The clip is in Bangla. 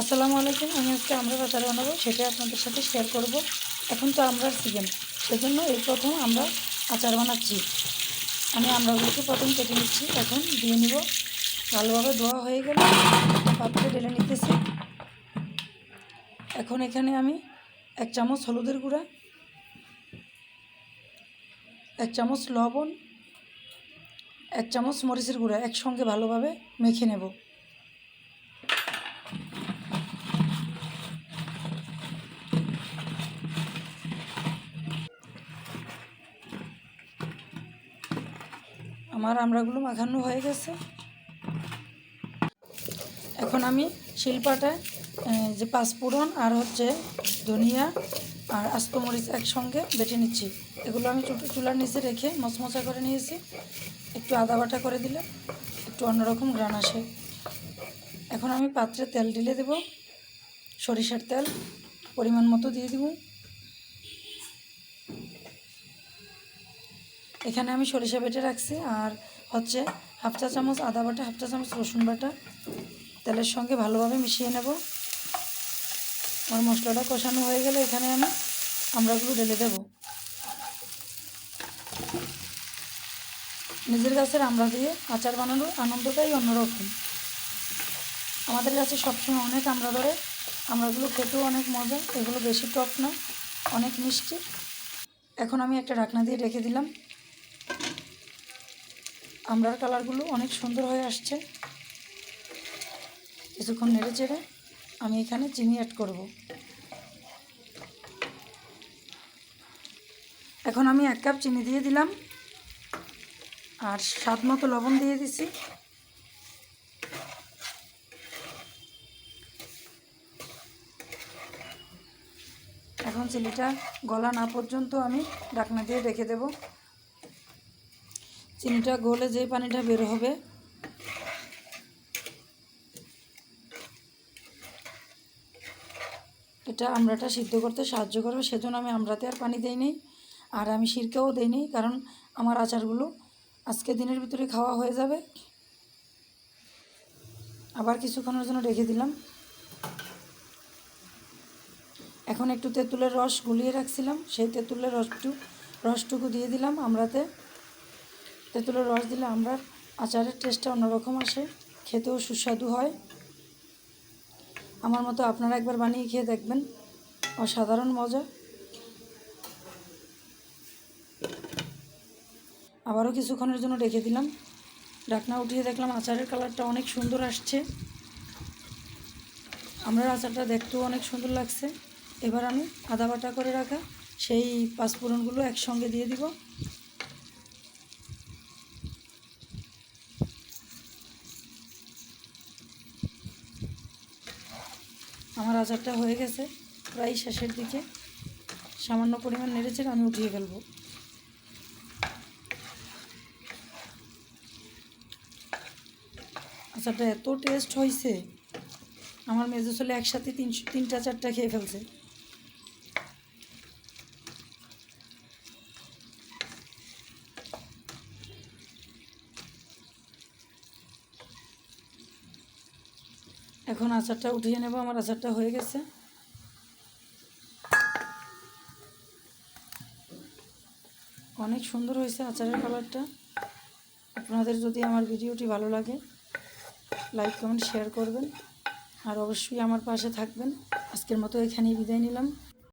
আসসালামু আলাইকুম, আমি আজকে আমরা আচার বানাবো, সেটাই আপনাদের সাথে শেয়ার করব। এখন তো আমরার সিজন সেজন্য এই প্রথম আমরা আচার বানাচ্ছি। আমি আমরাগুলোকে প্রথম কেটে নিচ্ছি, এখন দিয়ে নিব। ভালোভাবে ধোয়া হয়ে গেলে পাত্রে ঢেলে নিতেছি। এখন এখানে আমি এক চামচ হলুদের গুঁড়া, এক চামচ লবণ, এক চামচ মরিচের গুঁড়া একসঙ্গে ভালোভাবে মেখে নেব। আমার আমড়াগুলো মাখানো হয়ে গেছে। এখন আমি শিলপাটায় যে পাঁচফোড়ন আর হচ্ছে ধনিয়া আর আস্ত মরিচ একসঙ্গে বেটে নিচ্ছি। এগুলো আমি চু- চুলার নিচে রেখে মচমচা করে নিয়েছি। একটু আদা বাটা করে দিলে একটু অন্যরকম গ্রান আসে। এখন আমি পাত্রে তেল ঢেলে দেব, সরিষার তেল পরিমাণ মতো দিয়ে দেবো। এখানে আমি সরিষা বেটে রাখছি, আর হচ্ছে হাফ চা চামচ আদা বাটা, হাফ চা চামচ রসুন বাটা। তেলের সঙ্গে ভালোভাবে মিশিয়ে নেব। আমার মশলাটা কষানো হয়ে গেলে এখানে আমি আমড়াগুলো ঢেলে দেব। নিজের গাছের আমড়া দিয়ে আচার বানানোর আনন্দটাই অন্যরকম। আমাদের কাছে সবসময় অনেক আমড়া ধরে আমড়াগুলো খেতেও অনেক মজা, এগুলো বেশি টক না, অনেক মিষ্টি। এখন আমি একটা ঢাকনা দিয়ে রেখে দিলাম। আমড়ার কালারগুলো অনেক সুন্দর হয়ে আসছে। কিছুক্ষণ নেড়ে চেড়ে আমি এখানে চিনি অ্যাড করব। এখন আমি এক কাপ চিনি দিয়ে দিলাম। আর স্বাদ মতো লবণ দিয়ে দিছি। এখন চিলিটা গলা না পর্যন্ত আমি ঢাকনা দিয়ে রেখে দেব। চিনিটা গলে যে পানিটা বের হবে। এটা আমড়াটা সিদ্ধ করতে সাহায্য করবে, সেজন্য আমি আমড়াতে আর পানি দেই নি আর আমি সিরকাও দেই নি কারণ আমার আচারগুলো আজকে দিনের ভিতরে খাওয়া হয়ে যাবে। আবার কিছুক্ষণের জন্য রেখে দিলাম। এখন একটু তেঁতুলের রস গুলিয়ে রাখছিলাম, সেই তেঁতুলের রসটু রসটুকু দিয়ে দিলাম আমরাতে তেঁতুলের রস দিলে আমরা আচারের টেস্টটা অন্যরকম আসে, খেতেও সুস্বাদু হয়। আমার মতো আপনারা একবার বানিয়ে খেয়ে দেখবেন, অসাধারণ মজা। আবারও কিছুক্ষণের জন্য রেখে দিলাম। ডাকনা উঠিয়ে দেখলাম আচারের কালারটা অনেক সুন্দর আসছে। আমরা আচারটা দেখতেও অনেক সুন্দর লাগছে। এবার আমি আদা বাটা করে রাখা সেই পাঁচফোড়নগুলো একসঙ্গে দিয়ে দিব। আমার আচারটা হয়ে গেছে, প্রায় শেষের দিকে। সামান্য পরিমাণ নেড়েছে আমি উঠিয়ে ফেলব। আচারটা এত টেস্ট হয়েছে আমার মেজো চলে একসাথে তিনশো, তিনটা, চারটা খেয়ে ফেলছে। এখন আচারটা উঠিয়ে নেব, আমার আচারটা হয়ে গেছে। অনেক সুন্দর হয়েছে আচারের কালারটা। আপনাদের যদি আমার ভিডিওটি ভালো লাগে, লাইক, কমেন্ট, শেয়ার করবেন। আর অবশ্যই আমার পাশে থাকবেন। আজকের মতো এখানেই বিদায় নিলাম।